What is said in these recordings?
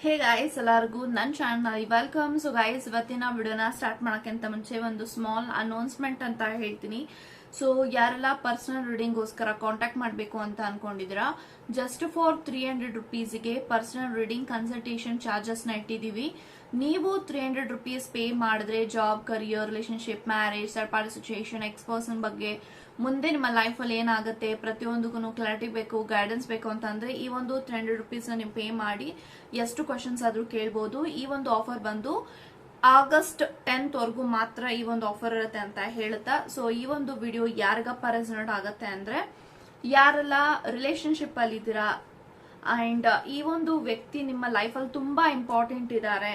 Hey guys ಎಲ್ಲರಿಗೂ ನನ್ನ channel welcome so guys ಇವತ್ತಿನ ವಿಡಿಯೋನ ಸ್ಟಾರ್ಟ್ ಮಾಡೋಕ್ಕಿಂತ ಮುಂಚೆ ಒಂದು ಸ್ಮಾಲ್ ಅನೌನ್ಸ್ಮೆಂಟ್ ಅಂತ ಹೇಳ್ತೀನಿ. ಸೊ ಯಾರೆಲ್ಲ ಪರ್ಸನಲ್ ರೀಡಿಂಗ್ಗೋಸ್ಕರ ಕಾಂಟ್ಯಾಕ್ಟ್ ಮಾಡಬೇಕು ಅಂತ ಅನ್ಕೊಂಡಿದ್ದೀರಾ ಜಸ್ಟ್ ಫಾರ್ ತ್ರೀ ಹಂಡ್ರೆಡ್ ರುಪೀಸ್ಗೆ ಪರ್ಸನಲ್ ರೀಡಿಂಗ್ ಕನ್ಸಲ್ಟೇಷನ್ ಚಾರ್ಜಸ್ನ ಇಟ್ಟಿದ್ದೀವಿ. ನೀವು ತ್ರೀ ಹಂಡ್ರೆಡ್ ರುಪೀಸ್ ಪೇ ಮಾಡಿದ್ರೆ job career relationship marriage third situation ex person ಬಗ್ಗೆ ಮುಂದೆ ನಿಮ್ಮ ಲೈಫಲ್ಲಿ ಏನಾಗುತ್ತೆ? ಪ್ರತಿಯೊಂದಕ್ಕೂ ಕ್ಲಾರಿಟಿ ಬೇಕು ಗೈಡೆನ್ಸ್ ಬೇಕು ಅಂತಂದ್ರೆ ಈ ಒಂದು ತ್ರೀ ಹಂಡ್ರೆಡ್ ರುಪೀಸ್ ನೀವು ಪೇ ಮಾಡಿ ಎಷ್ಟು ಕ್ವಶನ್ಸ್ ಆದ್ರೂ ಕೇಳ್ಬೋದು. ಈ ಒಂದು ಆಫರ್ ಬಂದು ಆಗಸ್ಟ್ ಟೆಂತ್ ವರ್ಗೂ ಮಾತ್ರ ಈ ಒಂದು ಆಫರ್ ಇರುತ್ತೆ ಅಂತ ಹೇಳುತ್ತಾ? ಸೊ ಈ ಒಂದು ವಿಡಿಯೋ ಯಾರಿಗಪ್ಪ ರೆಸನೇಟ್ ಆಗತ್ತೆ ಅಂದ್ರೆ ಯಾರೆಲ್ಲ ರಿಲೇಶನ್ಶಿಪ್ ಅಲ್ಲಿ ಇದ್ದೀರಾ? ಅಂಡ್ ಈ ಒಂದು ವ್ಯಕ್ತಿ ನಿಮ್ಮ ಲೈಫಲ್ಲಿ ತುಂಬಾ ಇಂಪಾರ್ಟೆಂಟ್ ಇದ್ದಾರೆ.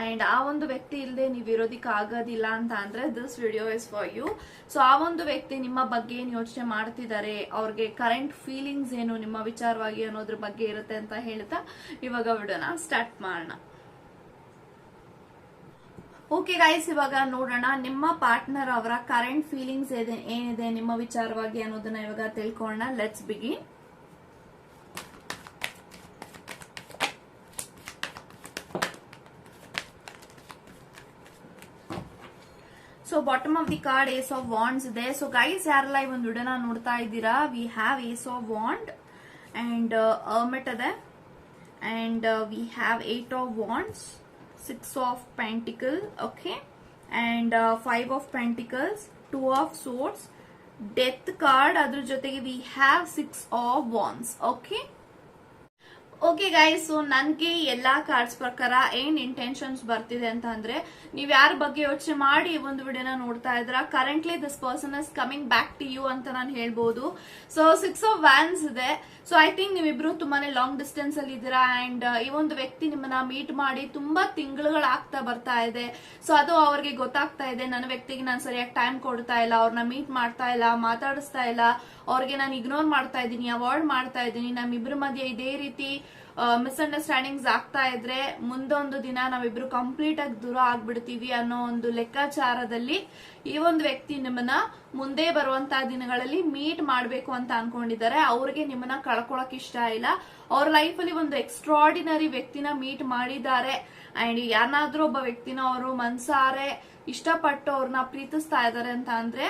ಅಂಡ್ ಆ ಒಂದು ವ್ಯಕ್ತಿ ಇಲ್ಲದೆ ನೀವು ಇರೋದಿಕ್ಕೆ ಆಗೋದಿಲ್ಲ ಅಂತ ಅಂದ್ರೆ this video is for you so ಆ ಒಂದು ವ್ಯಕ್ತಿ ನಿಮ್ಮ ಬಗ್ಗೆ ಏನು ಯೋಚನೆ ಮಾಡ್ತಿದ್ದಾರೆ? ಅವ್ರಿಗೆ ಕರೆಂಟ್ ಫೀಲಿಂಗ್ಸ್ ಏನು, ನಿಮ್ಮ ವಿಚಾರವಾಗಿ ಅನ್ನೋದ್ರ ಬಗ್ಗೆ ಇರುತ್ತೆ ಅಂತ ಹೇಳ್ತಾ ಇವಾಗ ವಿಡಿಯೋನ ಸ್ಟಾರ್ಟ್ ಮಾಡೋಣ. ಓಕೆ ಗೈಸ್ ಇವಾಗ ನೋಡೋಣ ನಿಮ್ಮ ಪಾರ್ಟ್ನರ್ ಅವರ ಕರೆಂಟ್ ಫೀಲಿಂಗ್ಸ್ ಏನಿದೆ, ನಿಮ್ಮ ವಿಚಾರವಾಗಿ ಅನ್ನೋದನ್ನ ಇವಾಗ ತಿಳ್ಕೊಳ್ಳೋಣ. Let's begin so bottom of the card ace of wands ಇದೆ ಸೊ ಗೈಸ್ ಯಾರಲ್ಲ ಈ ಒಂದು ವಿಡಿಯೋನ ನೋಡ್ತಾ ಇದ್ದೀರಾ? We have ace of wand and hermit ಇದೆ. And we have eight of wands six of pentacle okay and five of pentacles two of swords death card ಅದ್ರ ಜೊತೆಗೆ we have six of wands okay okay guys so ನನ್ಗೆ ಎಲ್ಲಾ cards ಪ್ರಕಾರ ಏನ್ intentions ಬರ್ತಿದೆ ಅಂತ ಅಂದ್ರೆ, ನೀವ್ ಯಾರ ಬಗ್ಗೆ ಯೋಚನೆ ಮಾಡಿ ಒಂದು ವಿಡಿಯೋನ ನೋಡ್ತಾ ಇದ್ರ currently this person is coming back to you ಅಂತ ನಾನು ಹೇಳ್ಬೋದು. ಸೊ ಸಿಕ್ಸ್ ಆಫ್ ವ್ಯಾನ್ಸ್ ಇದೆ. ಸೊ ಐ ಥಿಂಕ್ ನೀವಿಬ್ರು ತುಂಬಾನೇ ಲಾಂಗ್ ಡಿಸ್ಟೆನ್ಸ್ ಅಲ್ಲಿ ಇದ್ದೀರಾ? ಅಂಡ್ ಈ ಒಂದು ವ್ಯಕ್ತಿ ನಿಮ್ಮನ್ನ ಮೀಟ್ ಮಾಡಿ ತುಂಬಾ ತಿಂಗಳುಗಳಾಗ್ತಾ ಬರ್ತಾ ಇದೆ. ಸೊ ಅದು ಅವ್ರಿಗೆ ಗೊತ್ತಾಗ್ತಾ ಇದೆ. ನನ್ನ ವ್ಯಕ್ತಿಗೆ ನಾನು ಸರಿಯಾಗಿ ಟೈಮ್ ಕೊಡ್ತಾ ಇಲ್ಲ. ಅವ್ರನ್ನ ಮೀಟ್ ಮಾಡ್ತಾ ಇಲ್ಲ, ಮಾತಾಡಿಸ್ತಾ ಇಲ್ಲ. ಅವ್ರಿಗೆ ನಾನು ಇಗ್ನೋರ್ ಮಾಡ್ತಾ ಇದ್ದೀನಿ ಅವಾಯ್ಡ್ ಮಾಡ್ತಾ ಇದ್ದೀನಿ. ನಮ್ಮಿಬ್ರ ಮಧ್ಯೆ ಇದೇ ರೀತಿ ಮಿಸ್ಅಂಡರ್ಸ್ಟ್ಯಾಂಡಿಂಗ್ಸ್ ಆಗ್ತಾ ಇದ್ರೆ ಮುಂದೊಂದು ದಿನ ನಾವಿಬ್ರು ಕಂಪ್ಲೀಟ್ ಆಗಿ ದೂರ ಆಗ್ಬಿಡ್ತೀವಿ ಅನ್ನೋ ಒಂದು ಲೆಕ್ಕಾಚಾರದಲ್ಲಿ ಈ ಒಂದು ವ್ಯಕ್ತಿ ನಿಮ್ಮನ್ನ ಮುಂದೆ ಬರುವಂತಹ ದಿನಗಳಲ್ಲಿ ಮೀಟ್ ಮಾಡಬೇಕು ಅಂತ ಅನ್ಕೊಂಡಿದ್ದಾರೆ. ಅವ್ರಿಗೆ ನಿಮ್ಮನ್ನ ಕಳ್ಕೊಳಕ್ ಇಷ್ಟ ಇಲ್ಲ. ಅವ್ರ ಅಲ್ಲಿ ಒಂದು ಎಕ್ಸ್ಟ್ರಾಡಿನರಿ ವ್ಯಕ್ತಿನ ಮೀಟ್ ಮಾಡಿದ್ದಾರೆ. ಅಂಡ್ ಯಾರನ್ನಾದ್ರೂ ಒಬ್ಬ ವ್ಯಕ್ತಿನ ಅವರು ಮನ್ಸಾರೆ ಇಷ್ಟಪಟ್ಟು ಅವ್ರನ್ನ ಪ್ರೀತಿಸ್ತಾ ಇದ್ದಾರೆ ಅಂತ ಅಂದ್ರೆ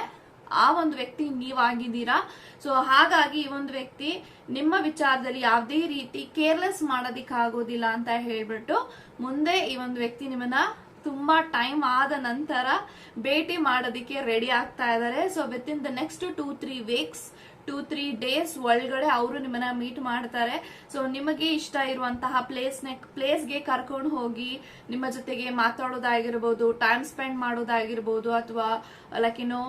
ಆ ಒಂದು ವ್ಯಕ್ತಿ ನೀವಾಗಿದ್ದೀರಾ? ಸೊ ಹಾಗಾಗಿ ಈ ಒಂದು ವ್ಯಕ್ತಿ ನಿಮ್ಮ ವಿಚಾರದಲ್ಲಿ ಯಾವುದೇ ರೀತಿ ಕೇರ್ಲೆಸ್ ಮಾಡೋದಿಕ್ಕಾಗೋದಿಲ್ಲ ಅಂತ ಹೇಳ್ಬಿಟ್ಟು ಮುಂದೆ ಈ ಒಂದು ವ್ಯಕ್ತಿ ನಿಮ್ಮನ್ನ ತುಂಬಾ ಟೈಮ್ ಆದ ನಂತರ ಭೇಟಿ ಮಾಡೋದಿಕ್ಕೆ ರೆಡಿ ಆಗ್ತಾ ಇದ್ದಾರೆ. So within the next two three weeks two three days ಒಳಗಡೆ ಅವರು ನಿಮ್ಮನ್ನ ಮೀಟ್ ಮಾಡ್ತಾರೆ. ಸೊ ನಿಮಗೆ ಇಷ್ಟ ಇರುವಂತಹ ಪ್ಲೇಸ್ ಪ್ಲೇಸ್ಗೆ ಕರ್ಕೊಂಡು ಹೋಗಿ ನಿಮ್ಮ ಜೊತೆಗೆ ಮಾತಾಡೋದಾಗಿರ್ಬೋದು ಟೈಮ್ ಸ್ಪೆಂಡ್ ಮಾಡೋದಾಗಿರ್ಬೋದು ಅಥವಾ ಲೈಕ್ ಏನೋ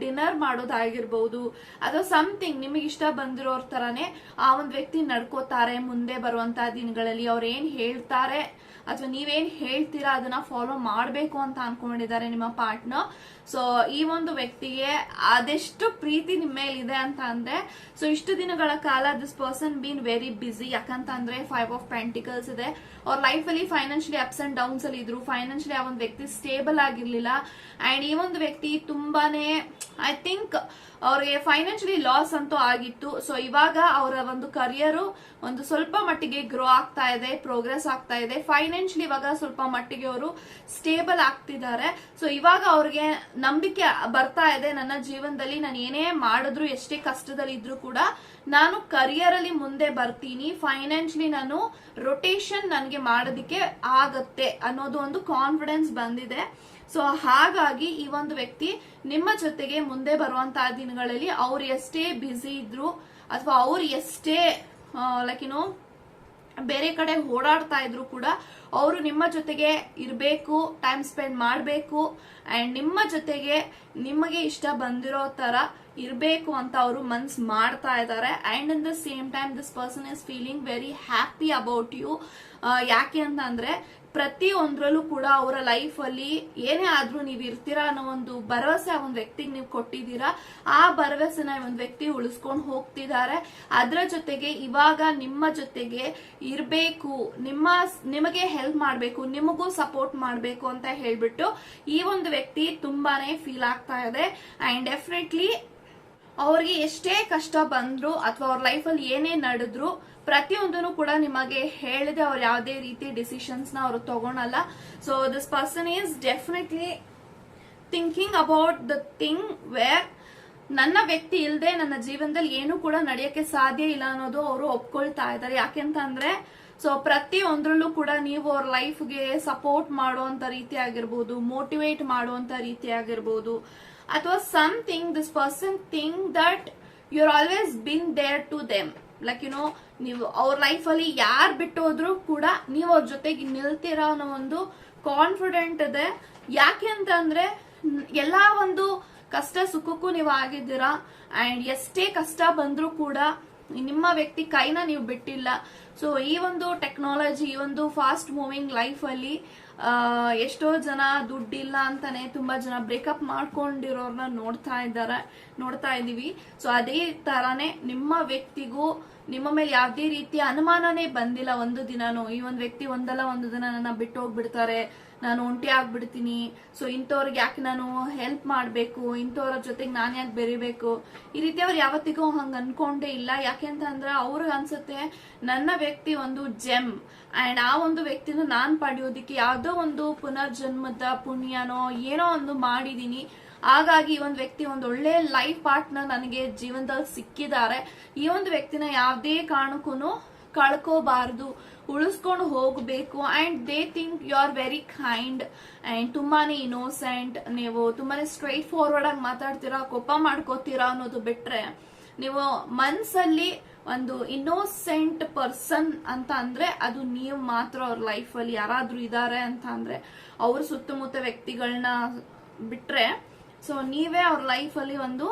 ಡಿನ್ನರ್ ಮಾಡೋದಾಗಿರ್ಬೋದು ಅಥವಾ ಸಮಥಿಂಗ್ ನಿಮಗೆ ಇಷ್ಟ ಬಂದಿರೋ ತರಾನೇ ಆ ಒಂದು ವ್ಯಕ್ತಿ ನಡ್ಕೋತಾರೆ, ಮುಂದೆ ಬರುವಂತಹ ದಿನಗಳಲ್ಲಿ ಅವ್ರು ಏನ್ ಹೇಳ್ತಾರೆ ಅಥವಾ ನೀವೇನ್ ಹೇಳ್ತೀರಾ ಅದನ್ನ ಫಾಲೋ ಮಾಡಬೇಕು ಅಂತ ಅನ್ಕೊಂಡಿದ್ದಾರೆ ನಿಮ್ಮ ಪಾರ್ಟ್ನರ್ ಸೊ ಈ ಒಂದು ವ್ಯಕ್ತಿಗೆ ಅದೆಷ್ಟು ಪ್ರೀತಿ ನಿಮ್ಮ ಮೇಲೆ ಇದೆ ಅಂತ ಅಂದ್ರೆ ಸೊ ಇಷ್ಟು ದಿನಗಳ ಕಾಲ this person been very busy ಯಾಕಂತ ಅಂದ್ರೆ ಫೈವ್ ಆಫ್ ಪೆಂಟಿಕಲ್ಸ್ ಇದೆ. ಅವ್ರ ಲೈಫ್ ಅಲ್ಲಿ ಫೈನಾನ್ಷಿಯಲಿ ಅಪ್ಸ್ ಅಂಡ್ ಡೌನ್ಸ್ ಅಲ್ಲಿ ಇದ್ರು. ಫೈನಾನ್ಷಿಯಲಿ ಆ ಒಂದು ವ್ಯಕ್ತಿ ಸ್ಟೇಬಲ್ ಆಗಿರ್ಲಿಲ್ಲ. ಅಂಡ್ ಈ ಒಂದು ವ್ಯಕ್ತಿ ತುಂಬಾನೇ ಐ ಥಿಂಕ್ ಅವ್ರಿಗೆ ಫೈನಾನ್ಷಿಯಲಿ ಲಾಸ್ ಅಂತೂ ಆಗಿತ್ತು. ಸೊ ಇವಾಗ ಅವರ ಒಂದು ಕರಿಯರು ಒಂದು ಸ್ವಲ್ಪ ಮಟ್ಟಿಗೆ ಗ್ರೋ ಆಗ್ತಾ ಇದೆ ಪ್ರೋಗ್ರೆಸ್ ಆಗ್ತಾ ಇದೆ. ಫೈನಾನ್ಷಿಯಲಿ ಇವಾಗ ಸ್ವಲ್ಪ ಮಟ್ಟಿಗೆ ಅವರು ಸ್ಟೇಬಲ್ ಆಗ್ತಿದ್ದಾರೆ. ಸೊ ಇವಾಗ ಅವ್ರಿಗೆ ನಂಬಿಕೆ ಬರ್ತಾ ಇದೆ ನನ್ನ ಜೀವನದಲ್ಲಿ. ನಾನು ಏನೇ ಮಾಡಿದ್ರು, ಎಷ್ಟೇ ಕಷ್ಟದಲ್ಲಿ ಇದ್ರು ಕೂಡ ನಾನು ಕರಿಯರ್ ಅಲ್ಲಿ ಮುಂದೆ ಬರ್ತೀನಿ. ಫೈನಾನ್ಷಿಯಲಿ ನಾನು ರೊಟೇಷನ್ ನನಗೆ ಮಾಡೋದಿಕ್ಕೆ ಆಗತ್ತೆ ಅನ್ನೋದು ಒಂದು ಕಾನ್ಫಿಡೆನ್ಸ್ ಬಂದಿದೆ. ಸೊ ಹಾಗಾಗಿ ಈ ಒಂದು ವ್ಯಕ್ತಿ ನಿಮ್ಮ ಜೊತೆಗೆ ಮುಂದೆ ಬರುವಂತಹ ದಿನಗಳಲ್ಲಿ ಅವ್ರು ಎಷ್ಟೇ ಬ್ಯುಸಿ ಇದ್ರು ಅಥವಾ ಅವ್ರು ಎಷ್ಟೇ ಲೈಕ್ ಏನೋ ಬೇರೆ ಕಡೆ ಓಡಾಡ್ತಾ ಇದ್ರು ಕೂಡ ಅವರು ನಿಮ್ಮ ಜೊತೆಗೆ ಇರಬೇಕು ಟೈಮ್ ಸ್ಪೆಂಡ್ ಮಾಡಬೇಕು ಅಂಡ್ ನಿಮ್ಮ ಜೊತೆಗೆ ನಿಮಗೆ ಇಷ್ಟ ಬಂದಿರೋ ತರ ಇರಬೇಕು ಅಂತ ಅವರು ಮನ್ಸ್ ಮಾಡ್ತಾ ಇದ್ದಾರೆ. And in the same time this person is feeling very happy about you ಯಾಕೆ ಅಂತ ಅಂದ್ರೆ ಪ್ರತಿ ಒಂದ್ರಲ್ಲೂ ಕೂಡ ಅವರ ಲೈಫ್ ಅಲ್ಲಿ ಏನೇ ಆದ್ರೂ ನೀವ್ ಇರ್ತೀರಾ ಅನ್ನೋ ಒಂದು ಭರವಸೆ ಆ ಒಂದು ವ್ಯಕ್ತಿಗೆ ನೀವು ಕೊಟ್ಟಿದ್ದೀರಾ, ಆ ಭರವಸೆನ ಒಂದು ವ್ಯಕ್ತಿ ಉಳಿಸ್ಕೊಂಡು ಹೋಗ್ತಿದ್ದಾರೆ. ಅದರ ಜೊತೆಗೆ ಇವಾಗ ನಿಮ್ಮ ಜೊತೆಗೆ ಇರಬೇಕು, ನಿಮ್ಮ ನಿಮಗೆ ಹೆಲ್ಪ್ ಮಾಡಬೇಕು, ನಿಮಗೂ ಸಪೋರ್ಟ್ ಮಾಡಬೇಕು ಅಂತ ಹೇಳ್ಬಿಟ್ಟು ಈ ಒಂದು ವ್ಯಕ್ತಿ ತುಂಬಾನೇ ಫೀಲ್ ಆಗ್ತಾ ಇದೆ. ಅಂಡ್ ಡೆಫಿನೆಟ್ಲಿ ಅವ್ರಿಗೆ ಎಷ್ಟೇ ಕಷ್ಟ ಬಂದ್ರು ಅಥವಾ ಅವ್ರ ಲೈಫಲ್ಲಿ ಏನೇ ನಡೆದ್ರು ಪ್ರತಿಯೊಂದನ್ನು ಕೂಡ ನಿಮಗೆ ಹೇಳಿದೆ, ಅವ್ರು ಯಾವುದೇ ರೀತಿ ಡಿಸಿಷನ್ಸ್ನ ಅವರು ತಗೊಳಲ್ಲ. So this person is definitely thinking about the thing where ನನ್ನ ವ್ಯಕ್ತಿ ಇಲ್ಲದೆ ನನ್ನ ಜೀವನದಲ್ಲಿ ಏನು ಕೂಡ ನಡೆಯಕ್ಕೆ ಸಾಧ್ಯ ಇಲ್ಲ ಅನ್ನೋದು ಅವರು ಒಪ್ಕೊಳ್ತಾ ಇದ್ದಾರೆ. ಯಾಕೆಂತಂದ್ರೆ ಸೊ ಪ್ರತಿಯೊಂದ್ರಲ್ಲೂ ಕೂಡ ನೀವು ಅವ್ರ ಲೈಫ್ಗೆ ಸಪೋರ್ಟ್ ಮಾಡುವಂತ ರೀತಿ ಆಗಿರ್ಬೋದು ಮೋಟಿವೇಟ್ ಮಾಡುವಂತ ರೀತಿ ಆಗಿರ್ಬೋದು, ಅಥವಾ something this person thing that you are always been there to them like you know ನೀವು ಅವ್ರ ಲೈಫಲ್ಲಿ ಯಾರು ಬಿಟ್ಟು ಹೋದ್ರು ಕೂಡ ನೀವು ಅವ್ರ ಜೊತೆಗೆ ನಿಲ್ತೀರಾ ಅನ್ನೋ ಒಂದು ಕಾನ್ಫಿಡೆಂಟ್ ಇದೆ. ಯಾಕೆ ಅಂತ ಅಂದ್ರೆ, ಎಲ್ಲಾ ಒಂದು ಕಷ್ಟ ಸುಖಕ್ಕೂ ನೀವು ಆಗಿದ್ದೀರಾ? ಅಂಡ್ ಎಷ್ಟೇ ಕಷ್ಟ ಬಂದರೂ ಕೂಡ ನಿಮ್ಮ ವ್ಯಕ್ತಿ ಕೈನ ನೀವು ಬಿಟ್ಟಿಲ್ಲ. ಸೊ ಈ ಒಂದು ಟೆಕ್ನಾಲಜಿ ಈ ಒಂದು ಫಾಸ್ಟ್ ಮೂವಿಂಗ್ ಲೈಫ್ ಅಲ್ಲಿ ಎಷ್ಟೋ ಜನ ದುಡ್ಡಿಲ್ಲ ಅಂತಾನೆ ತುಂಬಾ ಜನ ಬ್ರೇಕಪ್ ಮಾಡ್ಕೊಂಡಿರೋರ್ನ ನೋಡ್ತಾ ಇದ್ದಾರೆ, ನೋಡ್ತಾ ಇದೀವಿ. ಸೊ ಅದೇ ತರಾನೇ ನಿಮ್ಮ ವ್ಯಕ್ತಿಗೂ ನಿಮ್ಮ ಮೇಲೆ ಯಾವುದೇ ರೀತಿಯ ಅನುಮಾನನೇ ಬಂದಿಲ್ಲ. ಒಂದು ದಿನಾನು ಈ ಒಂದು ವ್ಯಕ್ತಿ ಒಂದಲ್ಲ, ಒಂದು ದಿನ ನನ್ನ ಬಿಟ್ಟು ಹೋಗ್ಬಿಡ್ತಾರೆ. ನಾನು ಒಂಟಿ ಆಗ್ಬಿಡ್ತೀನಿ. ಸೊ ಇಂಥವ್ರಿಗೆ ಯಾಕೆ ನಾನು ಹೆಲ್ಪ್ ಮಾಡಬೇಕು? ಇಂಥವ್ರ ಜೊತೆಗೆ ನಾನು ಯಾಕೆ ಬೆರಿಬೇಕು? ಈ ರೀತಿ ಅವ್ರು ಯಾವತ್ತಿಗೂ ಹಂಗ ಅನ್ಕೊಂಡೇ ಇಲ್ಲ. ಯಾಕೆ ಅಂತಂದ್ರೆ ಅವ್ರಿಗೆ ಅನ್ಸುತ್ತೆ, ನನ್ನ ವ್ಯಕ್ತಿ ಒಂದು ಜೆಮ್ ಅಂಡ್ ಆ ಒಂದು ವ್ಯಕ್ತಿನ ನಾನು ಪಡೆಯೋದಿಕ್ಕೆ ಯಾವುದೋ ಒಂದು ಪುನರ್ಜನ್ಮದ ಪುಣ್ಯನೋ ಏನೋ ಒಂದು ಮಾಡಿದೀನಿ. ಹಾಗಾಗಿ ಈ ಒಂದು ವ್ಯಕ್ತಿ ಒಂದು ಒಳ್ಳೆ ಲೈಫ್ ಪಾರ್ಟ್ನರ್ ನನಗೆ ಜೀವನದಲ್ಲಿ ಸಿಕ್ಕಿದ್ದಾರೆ. ಈ ಒಂದು ವ್ಯಕ್ತಿನ ಯಾವುದೇ ಕಾರಣಕ್ಕೂ ಕಳ್ಕೋಬಾರ್ದು. ಉಳಿಸ್ಕೊಂಡು ಹೋಗಬೇಕು. And they think you are very kind and ತುಂಬಾನೇ ಇನೋಸೆಂಟ್ ನೀವು ತುಂಬಾನೇ ಸ್ಟ್ರೈಟ್ ಫಾರ್ವರ್ಡ್ ಆಗಿ ಮಾತಾಡ್ತೀರಾ, ಕೋಪ ಮಾಡ್ಕೋತೀರಾ ಅನ್ನೋದು ಬಿಟ್ರೆ ನೀವು ಮನ್ಸಲ್ಲಿ ಒಂದು ಇನ್ನೋಸೆಂಟ್ ಪರ್ಸನ್ ಅಂತ ಅಂದ್ರೆ ಅದು ನೀವು ಮಾತ್ರ ಅವ್ರ ಲೈಫಲ್ಲಿ ಯಾರಾದ್ರೂ ಇದ್ದಾರೆ ಅಂತ ಅಂದ್ರೆ ಅವ್ರ ಸುತ್ತಮುತ್ತ ವ್ಯಕ್ತಿಗಳನ್ನ ಬಿಟ್ರೆ ಸೊ ನೀವೇ ಅವ್ರ ಲೈಫ್ ಅಲ್ಲಿ ಒಂದು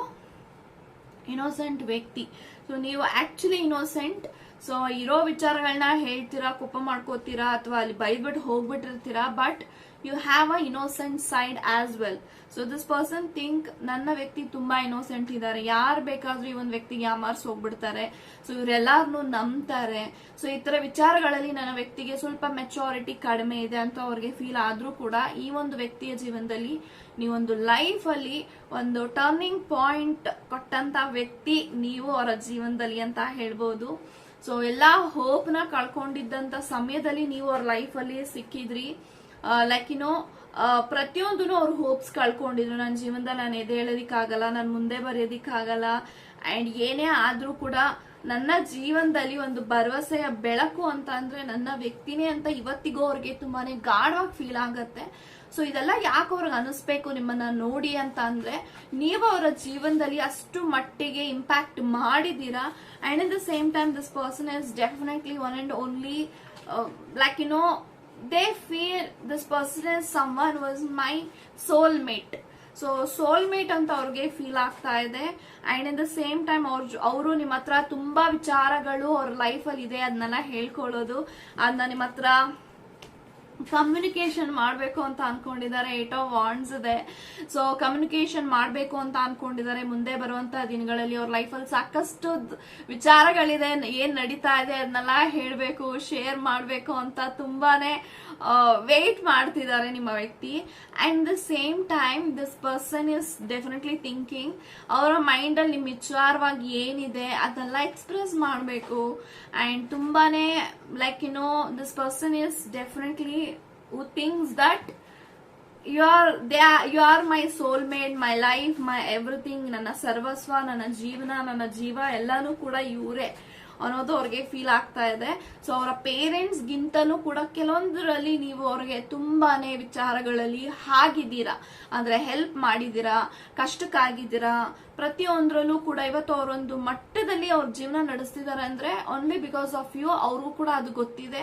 ಇನೋಸೆಂಟ್ ವ್ಯಕ್ತಿ. ಸೊ ನೀವು ಆಕ್ಚುಲಿ ಇನೋಸೆಂಟ್ ಸೊ ಇರೋ ವಿಚಾರಗಳನ್ನ ಹೇಳ್ತೀರಾ, ಕೋಪ ಮಾಡ್ಕೋತೀರಾ, ಅಥವಾ ಅಲ್ಲಿ ಬೈದ್ಬಿಟ್ಟು ಹೋಗ್ಬಿಟ್ಟಿರ್ತೀರಾ but you have a innocent side as well so this person think ನನ್ನ ವ್ಯಕ್ತಿ ತುಂಬಾ ಇನೋಸೆಂಟ್ ಇದ್ದಾರೆ ಯಾರು ಬೇಕಾದ್ರೂ ಈ ಒಂದು ವ್ಯಕ್ತಿಗೆ ಯಾಮಾರ್ಸ್ ಹೋಗ್ಬಿಡ್ತಾರೆ. ಸೊ ಇವರೆಲ್ಲಾರನು ನಂಬ್ತಾರೆ. ಸೊ ಈ ತರ ವಿಚಾರಗಳಲ್ಲಿ ನನ್ನ ವ್ಯಕ್ತಿಗೆ ಸ್ವಲ್ಪ ಮೆಚೋರಿಟಿ ಕಡಿಮೆ ಇದೆ ಅಂತ ಅವ್ರಿಗೆ ಫೀಲ್ ಆದ್ರೂ ಕೂಡ ಈ ಒಂದು ವ್ಯಕ್ತಿಯ ಜೀವನದಲ್ಲಿ ನೀವೊಂದು ಲೈಫ್ ಅಲ್ಲಿ ಒಂದು ಟರ್ನಿಂಗ್ ಪಾಯಿಂಟ್ ಕೊಟ್ಟಂತ ವ್ಯಕ್ತಿ ನೀವು ಅವರ ಜೀವನದಲ್ಲಿ ಅಂತ ಹೇಳ್ಬೋದು. ಸೊ ಎಲ್ಲಾ ಹೋಪ್ನ ಕಳ್ಕೊಂಡಿದ್ದಂತ ಸಮಯದಲ್ಲಿ ನೀವು ಅವ್ರ ಲೈಫ್ ಅಲ್ಲಿ ಸಿಕ್ಕಿದ್ರಿ. ಲೈಕ್ ಏನೋ ಪ್ರತಿಯೊಂದೂ ಅವ್ರ ಹೋಪ್ಸ್ ಕಳ್ಕೊಂಡಿದ್ರು. ನನ್ನ ಜೀವನದಲ್ಲಿ ನಾನು ಎದ್ದೇಳೋದಿಕ್ಕಾಗಲ್ಲ ನಾನು ಮುಂದೆ ಬರೆಯೋದಿಕ್ಕಾಗಲ್ಲ. ಅಂಡ್ ಏನೇ ಆದ್ರೂ ಕೂಡ ನನ್ನ ಜೀವನದಲ್ಲಿ ಒಂದು ಭರವಸೆಯ ಬೆಳಕು ಅಂತ ಅಂದ್ರೆ ನನ್ನ ವ್ಯಕ್ತಿನೇ ಅಂತ ಇವತ್ತಿಗೂ ಅವ್ರಿಗೆ ತುಂಬಾನೇ ಗಾಢವಾಗಿ ಫೀಲ್ ಆಗತ್ತೆ. ಸೊ ಇದೆಲ್ಲ ಯಾಕೆ ಅವ್ರಿಗೆ ಅನಿಸ್ಬೇಕು ನಿಮ್ಮನ್ನ ನೋಡಿ ಅಂತ ಅಂದ್ರೆ, ನೀವು ಅವರ ಜೀವನದಲ್ಲಿ ಅಷ್ಟು ಮಟ್ಟಿಗೆ ಇಂಪ್ಯಾಕ್ಟ್ ಮಾಡಿದೀರಾ and in the same time this person is definitely one and only like you know they feel this person is someone who my soul mate so soul mate ಅಂತ ಅವ್ರಿಗೆ ಫೀಲ್ ಆಗ್ತಾ ಇದೆ. And in the same time ಅವ್ರ ಅವರು ನಿಮ್ಮ ಹತ್ರ ತುಂಬಾ ವಿಚಾರಗಳು ಅವ್ರ ಲೈಫಲ್ಲಿ ಇದೆ ಅದನ್ನೆಲ್ಲ ಹೇಳ್ಕೊಳ್ಳೋದು. ಅದನ್ನ ನಿಮ್ಮ ಹತ್ರ ಕಮ್ಯುನಿಕೇಶನ್ ಮಾಡಬೇಕು ಅಂತ ಅನ್ಕೊಂಡಿದ್ದಾರೆ. ಏಟ್ ಆಫ್ ವಾಂಡ್ಸ್ ಇದೆ. ಸೊ ಕಮ್ಯುನಿಕೇಶನ್ ಮಾಡಬೇಕು ಅಂತ ಅನ್ಕೊಂಡಿದ್ದಾರೆ. ಮುಂದೆ ಬರುವಂತ ದಿನಗಳಲ್ಲಿ ಅವ್ರ ಲೈಫಲ್ಲಿ ಸಾಕಷ್ಟು ವಿಚಾರಗಳಿದೆ. ಏನ್ ನಡೀತಾ ಇದೆ ಅದನ್ನೆಲ್ಲ ಹೇಳಬೇಕು ಶೇರ್ ಮಾಡಬೇಕು ಅಂತ ತುಂಬಾನೇ ವೇಟ್ ಮಾಡ್ತಿದ್ದಾರೆ ನಿಮ್ಮ ವ್ಯಕ್ತಿ. And the same time this person is definitely thinking ಅವರ ಮೈಂಡಲ್ಲಿ ನಿಮ್ಮ ವಿಚಾರವಾಗಿ ಏನಿದೆ ಅದೆಲ್ಲ ಎಕ್ಸ್ಪ್ರೆಸ್ ಮಾಡಬೇಕು. ಆ್ಯಂಡ್ ತುಂಬಾನೇ like you know this person is definitely who things that you are they you are my soul mate my life my everything ನನ್ನ ಸರ್ವಸ್ವ, ನನ್ನ ಜೀವನ, ನನ್ನ ಜೀವ ಎಲ್ಲಾನು ಕೂಡ ಇವರೇ. ಅನ್ನೋದು ಅವ್ರಿಗೆ ಫೀಲ್ ಆಗ್ತಾ ಇದೆ. ಸೊ ಅವರ ಪೇರೆಂಟ್ಸ್ ಗಿಂತನೂ ಕೂಡ ಕೆಲವೊಂದರಲ್ಲಿ ನೀವು ಅವ್ರಿಗೆ ತುಂಬಾನೇ ವಿಚಾರಗಳಲ್ಲಿ ಆಗಿದ್ದೀರಾ ಅಂದ್ರೆ ಹೆಲ್ಪ್ ಮಾಡಿದ್ದೀರಾ, ಕಷ್ಟಕ್ಕಾಗಿದ್ದೀರಾ, ಪ್ರತಿಯೊಂದರಲ್ಲೂ ಕೂಡ ಇವತ್ತು ಅವರೊಂದು ಮಟ್ಟದಲ್ಲಿ ಅವ್ರ ಜೀವನ ನಡೆಸ್ತಿದ್ದಾರೆ ಅಂದ್ರೆ ಓನ್ಲಿ ಬಿಕಾಸ್ ಆಫ್ ಯು ಅವ್ರಿಗೂ ಕೂಡ ಅದು ಗೊತ್ತಿದೆ.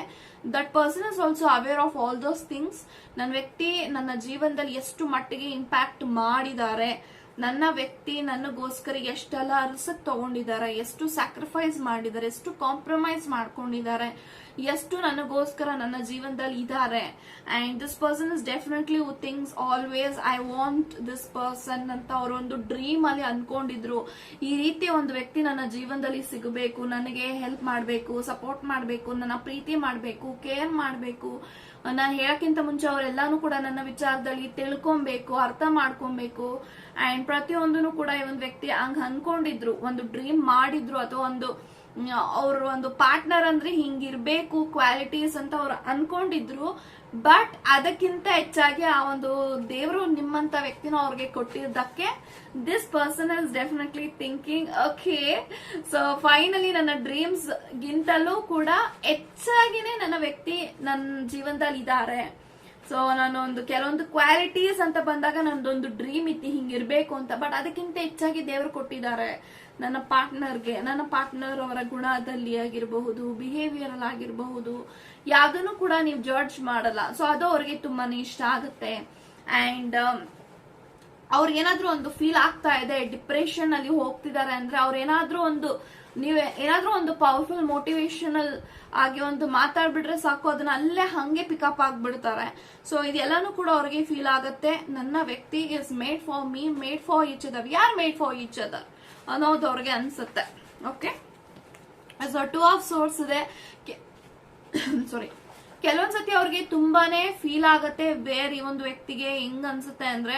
That person is also aware of all those things ನನ್ನ ವ್ಯಕ್ತಿ ನನ್ನ ಜೀವನದಲ್ಲಿ ಎಷ್ಟು ಮಟ್ಟಿಗೆ ಇಂಪ್ಯಾಕ್ಟ್ ಮಾಡಿದ್ದಾರೆ. ನನ್ನ ವ್ಯಕ್ತಿ ನನಗೋಸ್ಕರ ಎಷ್ಟೆಲ್ಲ ಅರ್ಸಕ್ ತಗೊಂಡಿದ್ದಾರೆ, ಎಷ್ಟು ಸ್ಯಾಕ್ರಿಫೈಸ್ ಮಾಡಿದ್ದಾರೆ, ಎಷ್ಟು ಕಾಂಪ್ರಮೈಸ್ ಮಾಡ್ಕೊಂಡಿದ್ದಾರೆ, ಎಷ್ಟು ನನಗೋಸ್ಕರ ನನ್ನ ಜೀವನದಲ್ಲಿ ಇದ್ದಾರೆ. And this person is definitely things always I want this person ಅಂತ ಅವರೊಂದು ಡ್ರೀಮ್ ಅಲ್ಲಿ ಅನ್ಕೊಂಡಿದ್ರು. ಈ ರೀತಿ ಒಂದು ವ್ಯಕ್ತಿ ನನ್ನ ಜೀವನದಲ್ಲಿ ಸಿಗಬೇಕು, ನನಗೆ ಹೆಲ್ಪ್ ಮಾಡಬೇಕು ಸಪೋರ್ಟ್ ಮಾಡಬೇಕು, ನನ್ನ ಪ್ರೀತಿ ಮಾಡಬೇಕು ಕೇರ್ ಮಾಡಬೇಕು. ನಾನು ಹೇಳಕ್ಕಿಂತ ಮುಂಚೆ ಅವರೆಲ್ಲಾನು ಕೂಡ ನನ್ನ ವಿಚಾರದಲ್ಲಿ ತಿಳ್ಕೊಬೇಕು, ಅರ್ಥ ಮಾಡ್ಕೊಬೇಕು. ಅಂಡ್ ಪ್ರತಿಯೊಂದನ್ನು ಕೂಡ ಈ ಒಂದು ವ್ಯಕ್ತಿ ಹಂಗ್ ಅನ್ಕೊಂಡಿದ್ರು, ಒಂದು ಡ್ರೀಮ್ ಮಾಡಿದ್ರು ಅಥವಾ ಒಂದು ಅವ್ರ ಒಂದು ಪಾರ್ಟ್ನರ್ ಅಂದ್ರೆ ಹಿಂಗಿರ್ಬೇಕು, ಕ್ವಾಲಿಟೀಸ್ ಅಂತ ಅವ್ರು ಅನ್ಕೊಂಡಿದ್ರು. ಬಟ್ ಅದಕ್ಕಿಂತ ಹೆಚ್ಚಾಗಿ ಆ ಒಂದು ದೇವರು ನಿಮ್ಮಂತ ವ್ಯಕ್ತಿನ ಅವ್ರಿಗೆ ಕೊಟ್ಟಿದ್ದಕ್ಕೆ this person is definitely thinking okay so finally ನನ್ನ ಡ್ರೀಮ್ಸ್ ಗಿಂತಲೂ ಕೂಡ ಹೆಚ್ಚಾಗಿನೇ ನನ್ನ ವ್ಯಕ್ತಿ ನನ್ನ ಜೀವನದಲ್ಲಿ ಇದ್ದಾರೆ. ಸೊ ನಾನು ಒಂದು ಕೆಲವೊಂದು ಕ್ವಾಲಿಟೀಸ್ ಅಂತ ಬಂದಾಗ ನಂದೊಂದು ಡ್ರೀಮ್ ಇತ್ತು ಹಿಂಗಿರ್ಬೇಕು ಅಂತ. ಬಟ್ ಅದಕ್ಕಿಂತ ಹೆಚ್ಚಾಗಿ ದೇವರು ಕೊಟ್ಟಿದ್ದಾರೆ ನನ್ನ ಪಾರ್ಟ್ನರ್ಗೆ ನನ್ನ ಪಾರ್ಟ್ನರ್ ಅವರ ಗುಣದಲ್ಲಿ ಆಗಿರಬಹುದು ಬಿಹೇವಿಯರ್ ಆಗಿರಬಹುದು. ಯಾವ್ದನ್ನು ಕೂಡ ನೀವು ಜಡ್ಜ್ ಮಾಡಲ್ಲ. ಸೊ ಅದು ಅವ್ರಿಗೆ ತುಂಬಾನೇ ಇಷ್ಟ ಆಗುತ್ತೆ. ಅಂಡ್ ಅವ್ರಿಗೇನಾದ್ರೂ ಒಂದು ಫೀಲ್ ಆಗ್ತಾ ಇದೆ ಡಿಪ್ರೆಷನ್ ಅಲ್ಲಿ ಹೋಗ್ತಿದ್ದಾರೆ ಅಂದ್ರೆ ಅವ್ರೇನಾದ್ರೂ ಒಂದು ನೀವ್ ಏನಾದ್ರೂ ಒಂದು ಪವರ್ಫುಲ್ ಮೋಟಿವೇಶನಲ್ ಆಗಿ ಒಂದು ಮಾತಾಡ್ಬಿಟ್ರೆ ಸಾಕು, ಅದನ್ನ ಅಲ್ಲೇ ಹಂಗೆ ಪಿಕಪ್ ಆಗ್ಬಿಡ್ತಾರೆ. ಸೊ ಇದೆಲ್ಲಾನು ಕೂಡ ಅವ್ರಿಗೆ ಫೀಲ್ ಆಗುತ್ತೆ. ನನ್ನ ವ್ಯಕ್ತಿ is made for me made for each other ಯಾರ್ ಮೇಡ್ ಫಾರ್ ಈಚ್ ಅದರ್ ಅನ್ನೋದು ಅವ್ರಿಗೆ ಅನ್ಸುತ್ತೆ. Okay so two of swords ಇದೆ. ಸಾರಿ ಕೆಲವೊಂದ್ಸತಿ ಅವ್ರಿಗೆ ತುಂಬಾನೇ ಫೀಲ್ ಆಗತ್ತೆ. ಬೇರೆ ಈ ಒಂದು ವ್ಯಕ್ತಿಗೆ ಹೆಂಗ್ ಅನ್ಸುತ್ತೆ ಅಂದ್ರೆ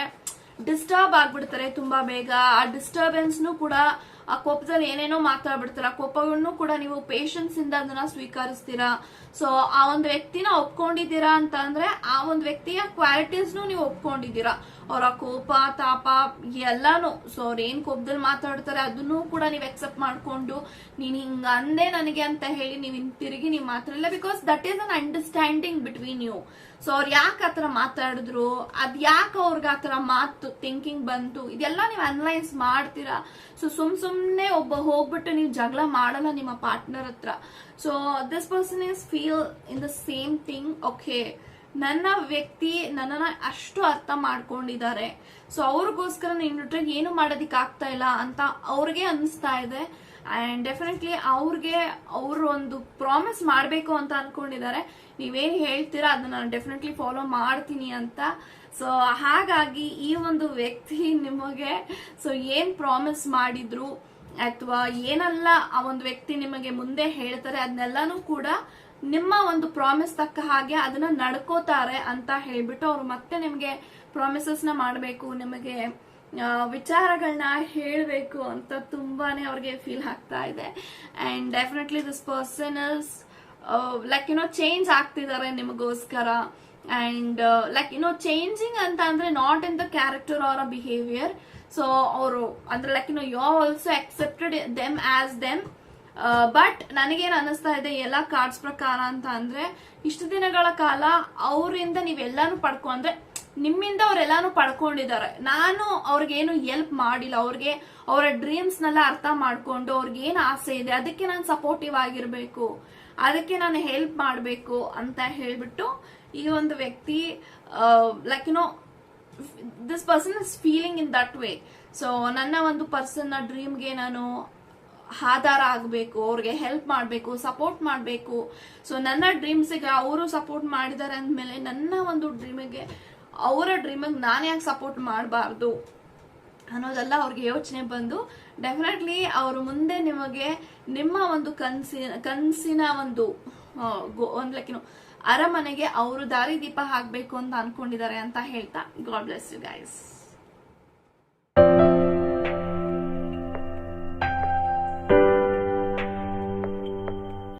ಡಿಸ್ಟರ್ಬ್ ಆಗ್ಬಿಡ್ತಾರೆ ತುಂಬಾ ಬೇಗ. ಆ ಡಿಸ್ಟರ್ಬೆನ್ಸ್ನು ಕೂಡ, ಆ ಕೋಪದಲ್ಲಿ ಏನೇನೋ ಮಾತಾಡ್ಬಿಡ್ತಾರೆ. ಆ ಕೋಪವನ್ನು ಕೂಡ ನೀವು ಪೇಷನ್ಸ್ ಇಂದ ಅದನ್ನ ಸ್ವೀಕರಿಸ್ತೀರಾ? ಸೊ ಆ ಒಂದು ವ್ಯಕ್ತಿನ ಒಪ್ಕೊಂಡಿದ್ದೀರಾ ಅಂತ ಅಂದ್ರೆ, ಆ ಒಂದು ವ್ಯಕ್ತಿಯ ಕ್ವಾಲಿಟೀಸ್ನು ನೀವು ಒಪ್ಕೊಂಡಿದ್ದೀರಾ. ಅವರ ಕೋಪ, ತಾಪ, ಎಲ್ಲಾನು. ಸೊ ಅವ್ರ ಏನ್ ಕೋಪದಲ್ಲಿ ಮಾತಾಡ್ತಾರೆ ಅದನ್ನು ಕೂಡ ನೀವು ಎಕ್ಸೆಪ್ಟ್ ಮಾಡ್ಕೊಂಡು, ನೀನ್ ಹಿಂಗ ಅಂದೆ ನನಗೆ ಅಂತ ಹೇಳಿ ನೀವು ತಿರುಗಿ ನೀವು ಮಾತಾಡಲ್ಲ because that is an understanding between you so ಅವ್ರು ಯಾಕೆ ಆತರ ಮಾತಾಡಿದ್ರು? ಅದ್ ಯಾಕೆ ಅವ್ರಿಗೆ ಆತರ ಮಾತು ಥಿಂಕಿಂಗ್ ಬಂತು? ಇದೆಲ್ಲ ನೀವು ಅನಲೈಸ್ ಮಾಡ್ತೀರಾ? ಸೊ ಸುಮ್ ಸುಮ್ನೆ ಒಬ್ಬ ಹೋಗ್ಬಿಟ್ಟು ನೀವು ಜಗಳ ಮಾಡಲ್ಲ ನಿಮ್ಮ ಪಾರ್ಟ್ನರ್ ಹತ್ರ. So this person is feel in the same thing okay ನನ್ನ ವ್ಯಕ್ತಿ ನನ್ನನ್ನ ಅಷ್ಟು ಅರ್ಥ ಮಾಡ್ಕೊಂಡಿದ್ದಾರೆ. ಸೊ ಅವ್ರಿಗೋಸ್ಕರ ನಿನ್ನ ಏನು ಮಾಡೋದಿಕ್ಕೆ ಆಗ್ತಾ ಇಲ್ಲ ಅಂತ ಅವ್ರಿಗೆ ಅನಿಸ್ತಾ ಇದೆ. ಅಂಡ್ ಡೆಫಿನೆಟ್ಲಿ ಅವ್ರಿಗೆ ಅವರು ಒಂದು ಪ್ರಾಮಿಸ್ ಮಾಡಬೇಕು ಅಂತ ಅನ್ಕೊಂಡಿದ್ದಾರೆ. ನೀವೇನು ಹೇಳ್ತೀರಾ? ಅದನ್ನ ನಾನು ಡೆಫಿನೆಟ್ಲಿ ಫಾಲೋ ಮಾಡ್ತೀನಿ ಅಂತ. ಸೊ ಹಾಗಾಗಿ ಈ ಒಂದು ವ್ಯಕ್ತಿ ನಿಮಗೆ ಸೊ ಏನು ಪ್ರಾಮಿಸ್ ಮಾಡಿದ್ರು ಅಥವಾ ಏನೆಲ್ಲ ಆ ಒಂದು ವ್ಯಕ್ತಿ ನಿಮಗೆ ಮುಂದೆ ಹೇಳ್ತಾರೆ, ಅದನ್ನೆಲ್ಲಾನು ಕೂಡ ನಿಮ್ಮ ಒಂದು ಪ್ರಾಮಿಸ್ ತಕ್ಕ ಹಾಗೆ ಅದನ್ನ ನಡ್ಕೋತಾರೆ ಅಂತ ಹೇಳ್ಬಿಟ್ಟು ಅವ್ರು ಮತ್ತೆ ನಿಮಗೆ ಪ್ರಾಮಿಸಸ್ನ ಮಾಡಬೇಕು, ನಿಮಗೆ ವಿಚಾರಗಳನ್ನ ಹೇಳಬೇಕು ಅಂತ ತುಂಬಾನೇ ಅವ್ರಿಗೆ ಫೀಲ್ ಆಗ್ತಾ ಇದೆ. And definitely this person is like you know change ಆಗ್ತಿದ್ದಾರೆ ನಿಮಗೋಸ್ಕರ. And like you know changing ಅಂತ ಅಂದ್ರೆ not in the character or a behaviour so ಅವರು, ಅಂದ್ರೆ like you know you also accepted them as them but ನನಗೇನು ಅನಿಸ್ತಾ ಇದೆ ಎಲ್ಲ ಕಾರ್ಡ್ಸ್ ಪ್ರಕಾರ ಅಂತ ಅಂದ್ರೆ, ಇಷ್ಟು ದಿನಗಳ ಕಾಲ ಅವರಿಂದ ನೀವೆಲ್ಲಾನು ಪಡ್ಕೊ ಅಂದ್ರೆ ನಿಮ್ಮಿಂದ ಅವರೆಲ್ಲಾನು ಪಡ್ಕೊಂಡಿದ್ದಾರೆ. ನಾನು ಅವ್ರಿಗೇನು ಎಲ್ಪ್ ಮಾಡಿಲ್ಲ. ಅವ್ರಿಗೆ ಅವರ ಡ್ರೀಮ್ಸ್ ನೆಲ್ಲ ಅರ್ಥ ಮಾಡ್ಕೊಂಡು ಅವ್ರಿಗೆ ಏನು ಆಸೆ ಇದೆ, ಅದಕ್ಕೆ ನಾನು ಸಪೋರ್ಟಿವ್ ಆಗಿರಬೇಕು. ಅದಕ್ಕೆ ನಾನು ಹೆಲ್ಪ್ ಮಾಡಬೇಕು ಅಂತ ಹೇಳ್ಬಿಟ್ಟು ಈ ಒಂದು ವ್ಯಕ್ತಿ like you know this person is feeling in that way so ನನ್ನ ಒಂದು ಪರ್ಸನ್ನ ಡ್ರೀಮ್ಗೆ ನಾನು ಆಧಾರ ಆಗಬೇಕು, ಅವ್ರಿಗೆ ಹೆಲ್ಪ್ ಮಾಡಬೇಕು ಸಪೋರ್ಟ್ ಮಾಡಬೇಕು. ಸೊ ನನ್ನ ಡ್ರೀಮ್ಸಿಗೆ ಅವರು ಸಪೋರ್ಟ್ ಮಾಡಿದ್ದಾರೆ ಅಂದಮೇಲೆ ನನ್ನ ಒಂದು ಡ್ರೀಮಿಗೆ ಅವರ ಡ್ರೀಮಿಗೆ ನಾನು ಯಾಕೆ ಸಪೋರ್ಟ್ ಮಾಡಬಾರ್ದು ಅನ್ನೋದೆಲ್ಲ ಅವ್ರಿಗೆ ಯೋಚನೆ ಬಂದು ಡೆಫಿನೆಟ್ಲಿ ಅವರು ಮುಂದೆ ನಿಮಗೆ ನಿಮ್ಮ ಒಂದು ಕನ್ಸಿನ, ಕನಸಿನ ಒಂದು ಒಂದ್ ಲೈಕ್ ಅರಮನೆಗೆ ಅವರು ದಾರಿ ದೀಪ ಹಾಕ್ಬೇಕು ಅಂತ ಅನ್ಕೊಂಡಿದ್ದಾರೆ ಅಂತ ಹೇಳ್ತಾ. God bless you guys